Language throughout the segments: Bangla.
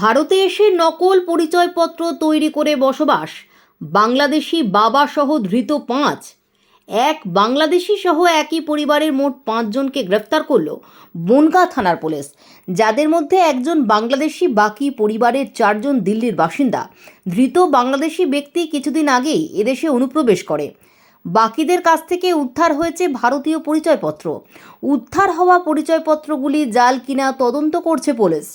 ভারতে এসে নকল পরিচয়পত্র তৈরি করে বসবাস। বাংলাদেশি বাবা সহ ধৃত পাঁচ। এক বাংলাদেশি সহ একই পরিবারের মোট পাঁচজনকে গ্রেফতার করল বনগাঁ থানার পুলিশ। যাদের মধ্যে একজন বাংলাদেশি, বাকি পরিবারের চারজন দিল্লির বাসিন্দা। ধৃত বাংলাদেশি ব্যক্তি কিছুদিন আগেই এদেশে অনুপ্রবেশ করে। বাকিদের কাছ থেকে উদ্ধার হয়েছে ভারতীয় পরিচয়পত্র। উদ্ধার হওয়া পরিচয়পত্রগুলি জাল কিনা তদন্ত করছে পুলিশ।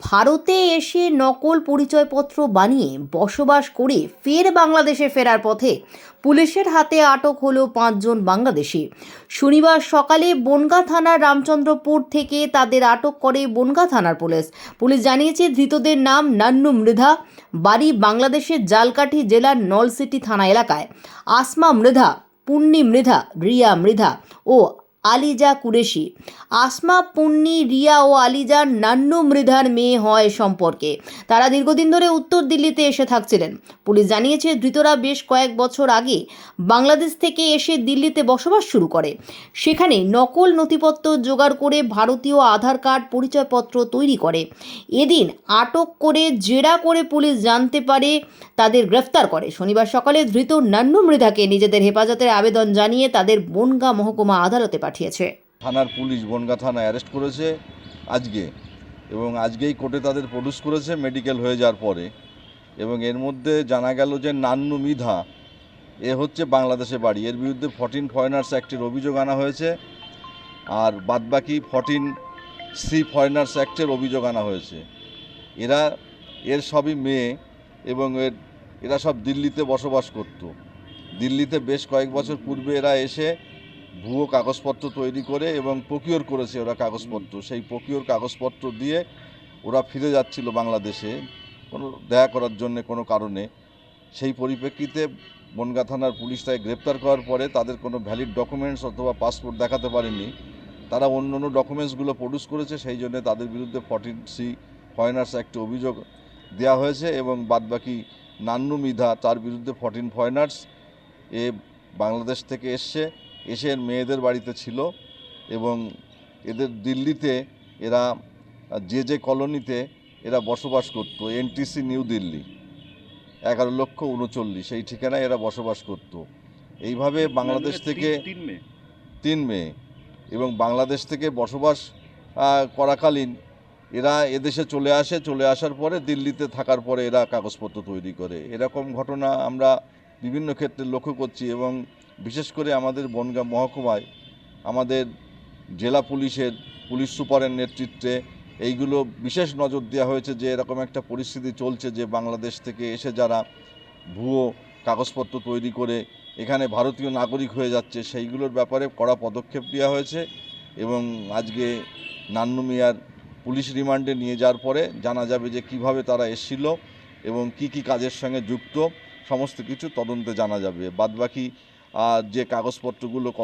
ভারতে এসে নকল পরিচয়পত্র বানিয়ে বসবাস করে ফের বাংলাদেশে ফেরার পথে পুলিশের হাতে আটক হল পাঁচজন বাংলাদেশি। শনিবার সকালে বনগাঁ থানার রামচন্দ্রপুর থেকে তাদের আটক করে বনগাঁ থানার পুলিশ। পুলিশ জানিয়েছে, ধৃতদের নাম নান্নু মৃধা, বাড়ি বাংলাদেশের জালকাঠি জেলার নলসিটি থানা এলাকায়। আসমা মৃধা পুণ্যি মৃধা, রিয়া মৃধা ও আলিজা কুরেশি। আসমা, পুন্নি, রিয়া ও আলিজার নান্নু মৃধার মেয়ে হয় সম্পর্কে। তারা দীর্ঘদিন ধরে উত্তর দিল্লিতে এসে থাকছিলেন। পুলিশ জানিয়েছে, ধৃতরা বেশ কয়েক বছর আগে বাংলাদেশ থেকে এসে দিল্লিতে বসবাস শুরু করে। সেখানে নকল নথিপত্র জোগাড় করে ভারতীয় আধার কার্ড পরিচয়পত্র তৈরি করে। এদিন আটক করে জেরা করে পুলিশ জানতে পারে, তাদের গ্রেফতার করে। শনিবার সকালে ধৃত নান্নু মৃধাকে নিজেদের হেফাজতের আবেদন জানিয়ে তাদের বনগাঁ মহকুমা আদালতে পাঠিয়েছে। থানার পুলিশ বনগা থানা অ্যারেস্ট করেছে আজকে এবং আজকেই কোর্টে তাদের প্রডিউস করেছে মেডিকেল হয়ে যাওয়ার পরে এবং এর মধ্যে জানা গেল যে নান্নু মিধা, এ হচ্ছে বাংলাদেশে বাড়ি। এর বিরুদ্ধে ফর্টিন ফরেনার্স অ্যাক্টের অভিযোগ আনা হয়েছে আর বাদবাকি ফর্টিন সি ফরেনার্স অ্যাক্টের অভিযোগ আনা হয়েছে। এরা, এর সবই মেয়ে এবং এর, এরা সব দিল্লিতে বসবাস করত। দিল্লিতে বেশ কয়েক বছর পূর্বে এরা এসে ভুয়ো কাগজপত্র তৈরি করে এবং প্রকিওর করেছে ওরা কাগজপত্র। সেই প্রকিওর কাগজপত্র দিয়ে ওরা ফিরে যাচ্ছিল বাংলাদেশে কোনো দেখা করার জন্য কোনো কারণে। সেই পরিপ্রেক্ষিতে বনগা থানার পুলিশ তাই গ্রেপ্তার করার পরে তাদের কোনো ভ্যালিড ডকুমেন্টস অথবা পাসপোর্ট দেখাতে পারেনি। তারা অন্য অন্য ডকুমেন্টসগুলো প্রডিউস করেছে সেই জন্য তাদের বিরুদ্ধে ফর্টিন সি ফরেনার্স অ্যাক্টে অভিযোগ দেওয়া হয়েছে এবং বাদবাকি নান্নু মিধা তার বিরুদ্ধে ফর্টিন ফরেনার্স এ বাংলাদেশ থেকে এসছে। এসে মেয়েদের বাড়িতে ছিল এবং এদের দিল্লিতে এরা যে যে কলোনিতে এরা বসবাস করত এনটিসি নিউ দিল্লি এগারো লক্ষ উনচল্লিশ এই ঠিকানায় এরা বসবাস করত। এইভাবে বাংলাদেশ থেকে তিন মে মেয়ে এবং বাংলাদেশ থেকে বসবাস করাকালীন এরা এদেশে চলে আসে চলে আসার পরে দিল্লিতে থাকার পরে এরা কাগজপত্র তৈরি করে। এরকম ঘটনা আমরা বিভিন্ন ক্ষেত্রে লক্ষ্য করছি এবং বিশেষ করে আমাদের বনগাঁ মহকুমায় আমাদের জেলা পুলিশের, পুলিশ সুপারের নেতৃত্বে এইগুলো বিশেষ নজর দেওয়া হয়েছে যে এরকম একটা পরিস্থিতি চলছে যে বাংলাদেশ থেকে এসে যারা ভুয়ো কাগজপত্র তৈরি করে এখানে ভারতীয় নাগরিক হয়ে যাচ্ছে, সেইগুলোর ব্যাপারে কড়া পদক্ষেপ নেওয়া হয়েছে এবং আজকে নান্নু মিয়ার পুলিশ রিমান্ডে নিয়ে যাওয়ার পরে জানা যাবে যে কীভাবে তারা এসেছিল এবং কি কি কাজের সঙ্গে যুক্ত। সমস্ত কিছু তদন্তে জানা যাবে। বাদবাকি যে কাগজপত্রগুলো